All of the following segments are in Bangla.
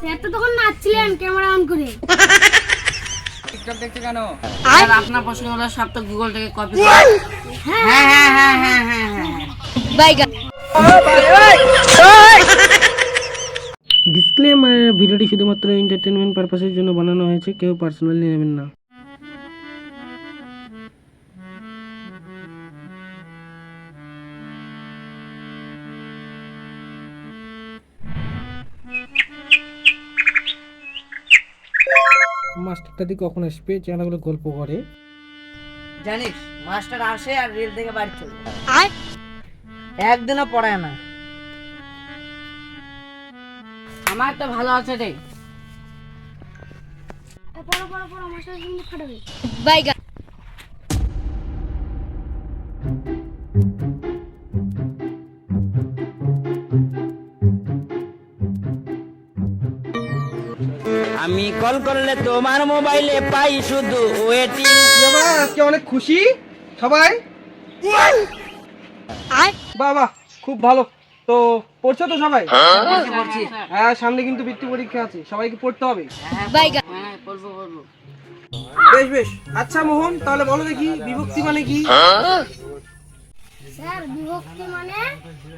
স্যার তো তখন নাচছিলেন ক্যামেরা অন করে। টিকটক দেখছ কেন? আর আপনার প্রশ্নগুলো সব তো গুগল থেকে কপি হ্যাঁ হ্যাঁ হ্যাঁ হ্যাঁ হ্যাঁ হ্যাঁ হ্যাঁ ডিসক্লেমার ভিডিওটি শুধুমাত্র এন্টারটেনমেন্ট পারপাসের জন্য বানানো হয়েছে কেউ পার্সোনালি নেবেন না। মাস্টারটা কখন আসবে? চ্যানেলগুলো গল্প করে। জানিস মাস্টার আসে আর রেল থেকে বাড়ি চলে যায়। একদিনও পড়ায় না। আমার তো ভালো আছে রে। পড়ো পড়ো পড়ো মাস্টার কিন্তু ফাটাবে আমি কল করলে তোমার মোবাইলে পাই শুধু ওয়েটিং বাবা আজকে অনেক খুশি। সবাই? বাহ খুব ভালো। তো পড়ছো তো সবাই? হ্যাঁ? সামনে কিন্তু বৃত্তি পরীক্ষা আছে। সবাইকে পড়তে হবে। হ্যাঁ বেশ বেশ। আচ্ছা মোহন তাহলে বলো দেখি বিভক্তি মানে কি? স্যার বিভক্তি মানে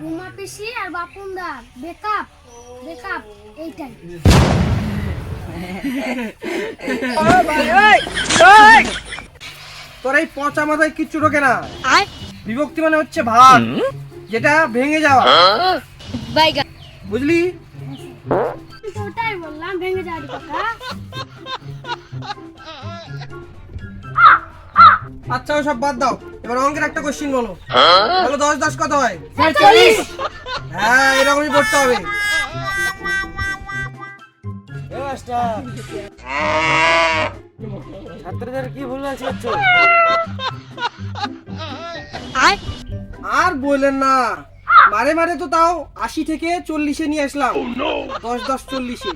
রুমা পিসি আর বাপুনদার বেকআপ বেকআপ এইটাই। তোর এই পচা মাথায় কিচ্ছু ঢোকে না। বিভক্তি মানে হচ্ছে ভাগ যেটা ভেঙে যাওয়া। বুঝলি আমি তো ওটাই বললাম ভেঙে যাওয়ার কথা। আচ্ছা সব বাদ দাও। এবার অঙ্কের একটা কোশ্চিন বলো। বলো দশ দশ কত হয়? হ্যাঁ এরকমই পড়তে হবে। ছাত্রদের কি ভুল আছে আর বললেন না। মারে মারে তো তাও আশি থেকে চল্লিশে নিয়ে আসলাম। দশ দশ চল্লিশে।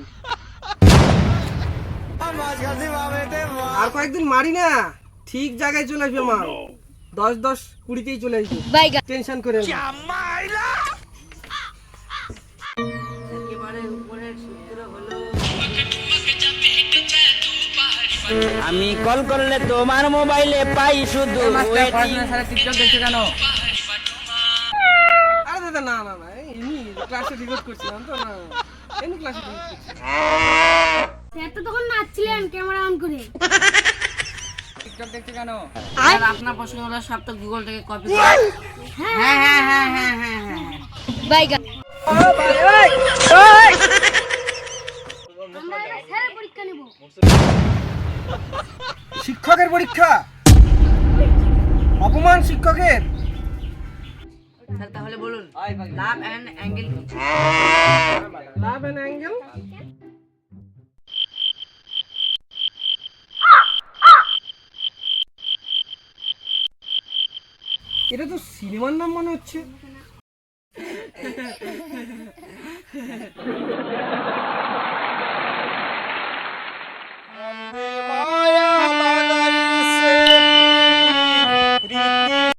আর কয়েকদিন মারি না। ঠিক জায়গায় চলে আসবে মা দশ দশ কুড়িতেই চলে আসবে। টেনশন করে আমি কল করলে তোমার মোবাইলে পাই শুধু ওয়েটিং। টিকটক দেখছ কেন? আরে দাদা না না না এমনি ক্লাসে রিকর্ড করছিলাম তো না। এমনি ক্লাসে রিকর্ড করছিলাম। স্যার তো তখন নাচছিলেন ক্যামেরা অন করে। টিকটক দেখছ কেন? আর আপনার প্রশ্নগুলো সব তো গুগল থেকে কপি হ্যাঁ। হ্যাঁ হ্যাঁ হ্যাঁ হ্যাঁ হ্যাঁ হ্যাঁ। পরীক্ষা নেব শিক্ষকের পরীক্ষা? অপমান শিক্ষকের? তাহলে বলুন love and angle love and angle? এটা তো সিনেমার নাম মনে হচ্ছে।